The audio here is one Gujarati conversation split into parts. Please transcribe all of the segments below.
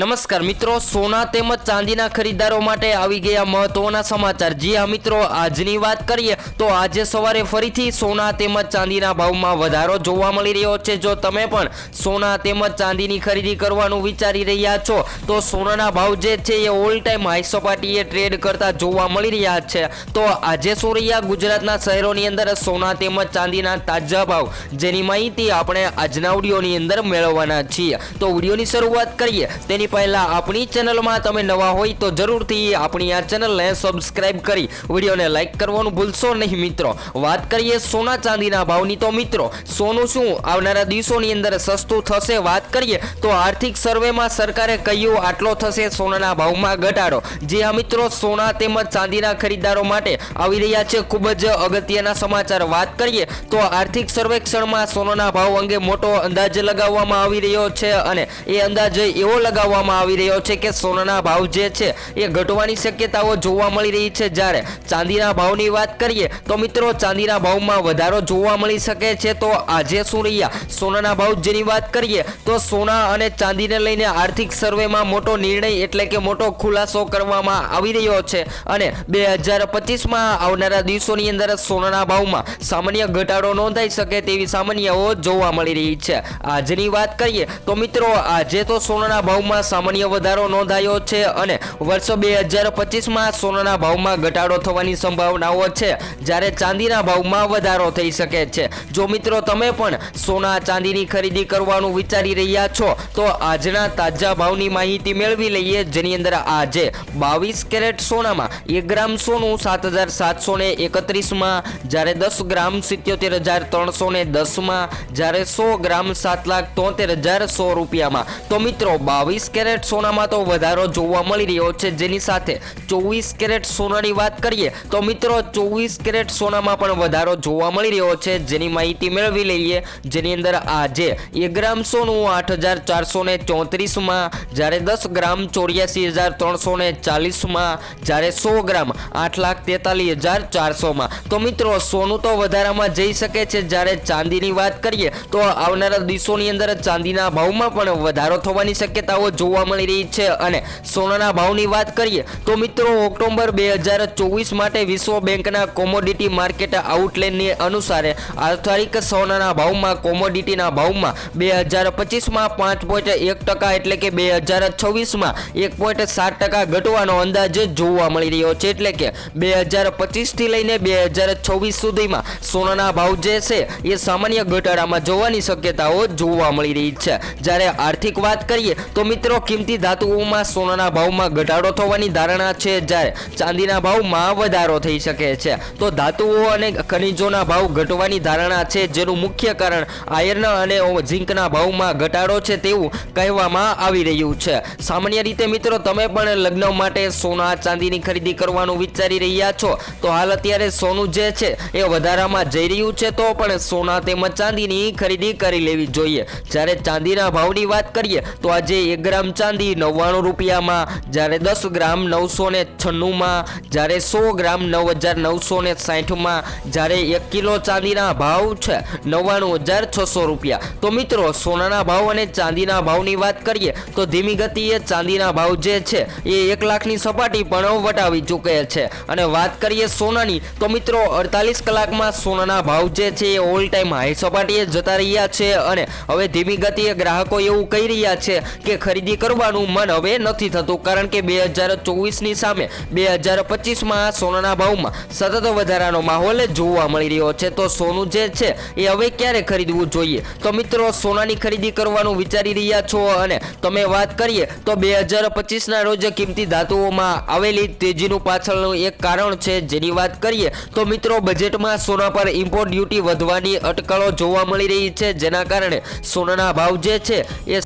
નમસ્કાર મિત્રો, સોના તેમજ ચાંદીના ખરીદદારો માટે આવી ગયા મહત્વના સમાચાર. જી હા મિત્રો, આજની વાત કરીએ તો આજે સવારે ફરીથી સોના તેમજ ચાંદીના ભાવમાં વધારો જોવા મળી રહ્યો છે. જો તમે પણ સોના તેમજ ચાંદીની ખરીદી કરવાનું વિચારી રહ્યા છો, તો સોનાના ભાવ જે છે એ ઓલ ટાઈમ હાઈ સપાટીએ ટ્રેડ કરતા જોવા મળી રહ્યા છે. તો આજે શું રહ્યા? ગુજરાતના શહેરોની અંદર સોના તેમજ ચાંદીના તાજા ભાવ, જેની માહિતી આપણે આજના ઓડિયોની અંદર મેળવવાના છીએ. તો ઓડિયોની શરૂઆત કરીએ. તેની પહેલા આપણી ચેનલમાં તમે નવા હોય તો જરૂરથી આપણી આ ચેનલને સબસ્ક્રાઇબ કરી વિડીયોને લાઇક કરવાનું ભૂલશો નહીં મિત્રો. વાત કરીએ સોના ચાંદીના ભાવની તો મિત્રો, સોનું શું આવનારા દિવસોની અંદર સસ્તું થશે વાત કરીએ તો આર્થિક સર્વેમાં સરકારે કહ્યું આટલો થશે સોનાના ભાવમાં ઘટાડો. જે આ મિત્રો સોના તેમજ ચાંદીના ખરીદદારો માટે આવી રહ્યા છે ખૂબ જ અગત્યના સમાચાર. વાત કરીએ તો આર્થિક સર્વેક્ષણમાં સોનાના ભાવ અંગે મોટો અંદાજ લગાવવામાં આવી રહ્યો છે અને એ અંદાજ એવો લગાવવામાં આવી રહ્યો છે કે સોનાના ભાવ જે છે એ ઘટવાની શક્યતાઓ જોવા મળી રહી છે. જ્યારે ચાંદીના ભાવની વાત કરીએ તો મિત્રો ચાંદીના ભાવમાં વધારો જોવા મળી શકે છે. તો આજે શું રહ્યા? સોનાના ભાવ જેની વાત કરીએ તો સોના અને ચાંદીને લઈને આર્થિક સર્વેમાં મોટો નિર્ણય એટલે કે મોટો ખુલાસો કરવામાં આવી રહ્યો છે. અને બે હજાર પચીસમાં આવનારા દિવસોની અંદર સોનાના ભાવમાં સામાન્ય ઘટાડો નોંધાઈ શકે તેવી સામાન્યઓ જોવા મળી રહી છે. આજની વાત કરીએ તો મિત્રો આજે તો સોનાના ભાવમાં સામાન્ય વધારો નોંધાયો છે અને વર્ષ બે હજાર પચીસમાં સોનાના ભાવમાં ઘટાડો થવાની સંભાવનાઓ છે. જ્યારે ચાંદીના ભાવમાં વધારો થઈ શકે છે. જો મિત્રો તમે પણ સોના ચાંદીની ખરીદી કરવાનું વિચારી રહ્યા છો, તો આજના તાજા ભાવની માહિતી મેળવી લઈએ. જેની અંદર આજે બાવીસ કેરેટ સોનામાં એક ગ્રામ સોનું સાત હજાર સાતસો ને એકત્રીસમાં, જ્યારે દસ ગ્રામ સિત્યોતેર હજાર ત્રણસો ને દસમાં, જ્યારે સો ગ્રામ સાત લાખ તોતેર હજાર સો રૂપિયામાં. તો મિત્રો, બાવીસ કેરેટ સોનામાં તો વધારો જોવા મળી રહ્યો છે. જેની સાથે ચોવીસ કેરેટ સોનાની વાત કરીએ તો મિત્રો ચોવીસ કેરેટ સોનામાં પણ વધારો જોવા મળી રહ્યો છે. જેની માહિતી મેળવી લઈએ. જેની અંદર આજે એક ગ્રામ સોનું આઠ હજાર ચારસો ને ચોત્રીસમાં, જ્યારે દસ ગ્રામ ચોર્યાસી હજાર ત્રણસો ને ચાલીસમાં, જ્યારે સો ગ્રામ આઠ લાખ તેતાલીસ હજાર ચારસોમાં. તો મિત્રો સોનું તો વધારામાં જઈ શકે છે. જ્યારે ચાંદીની વાત કરીએ તો આવનારા દિવસોની અંદર ચાંદીના ભાવમાં પણ વધારો થવાની શક્યતાઓ જોવા મળી રહી છે અને સોનાના ભાવની વાત કરીએ તો મિત્રો ઓક્ટોબર બે હજાર ચોવીસ માટે વિશ્વ બેંકના કોમોડિટી માર્કેટ આઉટલેટની અનુસારે આર્થિક સોનાના ભાવમાં કોમોડિટીના ભાવમાં બે હજાર પચીસમાં પાંચ પોઈન્ટ એક ટકા એટલે કે બે હજાર છવ્વીસમાં એક પોઈન્ટ સાત ટકા ઘટવાનો અંદાજ જોવા મળી રહ્યો છે એટલે કે બે હજાર પચીસથી લઈને બે હજાર છવ્વીસ સુધીમાં સોનાના ભાવ જે છે એ સામાન્ય ઘટાડામાં જોવાની શક્યતાઓ જોવા મળી રહી છે. જ્યારે આર્થિક વાત કરીએ તો મિત્રો કિંમતી ધાતુઓમાં સોનાના ભાવમાં ઘટાડો થવાની ધારણા છે. જ્યારે ચાંદીના ભાવમાં વધારો થઈ શકે છે, તો ધાતુઓ અને ખનિજોના ભાવ ઘટવાની ધારણા છે, જેનું મુખ્ય કારણ આયર્ન અને ઝીંકના ભાવમાં ઘટાડો છે તેવું કહેવામાં આવી રહ્યું છે. સામાન્ય રીતે મિત્રો, તમે પણ લગ્ન માટે સોના, ચાંદીની ખરીદી કરવાનું વિચારી રહ્યા છો, તો હાલ અત્યારે સોનું જે છે એ વધારામાં જઈ રહ્યું છે, તો પણ સોના તેમજ ચાંદીની ખરીદી કરી લેવી જોઈએ. જ્યારે ચાંદીના ભાવની વાત કરીએ, તો આજે એક ગ્રામ ચાંદી નવ્વાણું રૂપિયામાં, જ્યારે દસ ગ્રામ નવસો ને છન્નુંમાં, જ્યારે સો ગ્રામ નવ હજાર નવસો ને સાઠમાં, જ્યારે એક કિલો ચાંદીના ભાવ છે નવ્વાણું હજાર છસો રૂપિયા. તો મિત્રો, સોનાના ભાવ અને ચાંદીના ભાવની વાત કરીએ, તો ધીમી ગતિએ ચાંદીના ભાવ જે છે, એ એક લાખની સપાટી પણ વટાવી ચૂકે છે. અને વાત કરીએ સોનાની, તો મિત્રો, અડતાલીસ કલાકમાં સોનાના ભાવ જે છે, એ ઓલ ટાઈમ હાઈ સપાટીએ જતા રહ્યા છે. અને હવે ધીમી ગતિએ ગ્રાહકો એવું કહી રહ્યા છે કે ખરીદી કરવાનું મન હવે નથી થતું, કારણ કે બે હજાર ચોવીસની સામે બે હજાર પચીસમાં સોનાના ભાવમાં સતત વધારાનો માહોલ જોવા મળી રહ્યો છે. તો સોનું જે છે એ હવે ક્યારે ખરીદવું જોઈએ? તો મિત્રો, સોનાની ખરીદી કરવાનું વિચારી રહ્યા છો અને તમે વાત કરીએ તો બે હજાર પચીસના રોજ કિંમતી ધાતુઓમાં આવેલી તેજીનું પાછળનું એક કારણ છે જેની વાત કરીએ તો મિત્રો, બજેટમાં સોના પર ઇમ્પોર્ટ ડ્યુટી વધવાની અટકળો જોવા મળી રહી છે. જેના કારણે સોનાના ભાવ જે છે એ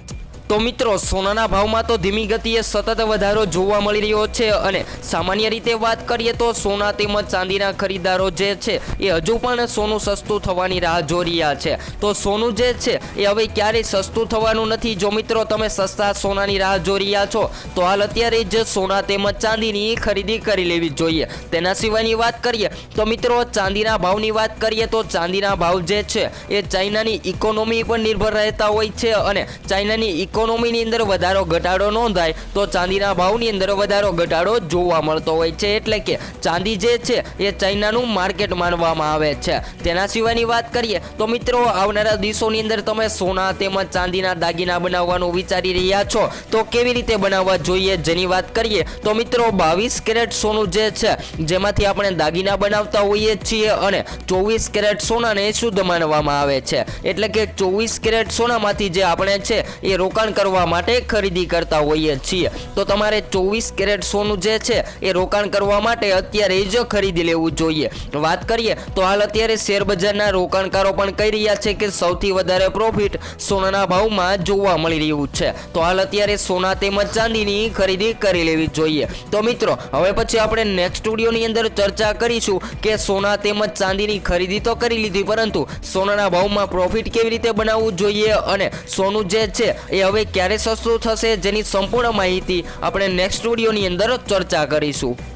તો મિત્રો, સોનાના ભાવમાં તો ધીમી ગતિએ સતત વધારો જોવા મળી રહ્યો છે અને સામાન્ય રીતે વાત કરીએ તો સોના તેમજ ચાંદીના ખરીદારો જે છે, એ હજુ પણ સોનું સસ્તું થવાની રાહ જોઈ રહ્યા છે. તો સોનું જે છે, એ હવે ક્યારેય સસ્તું થવાનું નથી. જો મિત્રો, તમે સસ્તા સોનાની રાહ જોઈ રહ્યા છો, તો હાલ અત્યારે જ સોના તેમજ ચાંદીની ખરીદી કરી લેવી જોઈએ. તેના સિવાયની વાત કરીએ, તો મિત્રો, ચાંદીના ભાવની વાત કરીએ તો ચાંદીના ભાવ જે છે, એ ચાઇનાની ઇકોનોમી પર નિર્ભર રહેતા હોય છે અને ચાઇનાની ઇકોનોમીની અંદર વધારો, ઘટાડો નોંધાય, તો ચાંદીના ભાવની અંદર વધારો, ઘટાડો જોવા મળતો હોય છે. એટલે કે ચાંદી જે છે, એ ચાઇનાનું માર્કેટ માનવામાં આવે છે. તેના સિવાયની વાત કરીએ, તો મિત્રો આવનારા દિવસોની અંદર તમે સોના તેમજ ચાંદીના દાગીના બનાવવાનું વિચારી રહ્યા છો, તો કેવી રીતે બનાવવા જોઈએ જેની વાત કરીએ, તો મિત્રો બાવીસ કેરેટ સોનું જે છે, જેમાંથી આપણે દાગીના બનાવતા હોઈએ છીએ અને ચોવીસ કેરેટ સોનાને શુદ્ધ માનવામાં આવે છે. એટલે કે ચોવીસ કેરેટ સોનામાંથી જે આપણે છે, એ રોકાણ કરવા માટે ખરીદી કરતા હોઈએ છીએ. તો તમારે ચોવીસ કેરેટ સોનું જે છે, એ રોકાણ કરવા માટે અત્યારે જ ખરીદી લેવું જોઈએ. વાત કરીએ, તો હાલ અત્યારે શેરબજારના રોકાણકારો પણ કહી રહ્યા છે કે સૌથી વધારે પ્રોફિટ સોનાના ભાવમાં જોવા મળી રહ્યું છે. તો હાલ અત્યારે સોના તેમજ ચાંદીની ખરીદી કરી લેવી જોઈએ. તો મિત્રો, હવે પછી આપણે નેક્સ્ટ સ્ટુડિયોની અંદર ચર્ચા કરીશું કે સોના તેમજ ચાંદીની ખરીદી તો કરી લીધી, પરંતુ સોનાના ભાવમાં પ્રોફિટ કેવી રીતે બનાવવું જોઈએ અને સોનું જે છે, એ હવે ક્યારે સસ્તું થશે જેની સંપૂર્ણ માહિતી આપણે નેક્સ્ટ સ્ટુડિયોની અંદર ચર્ચા કરીશું.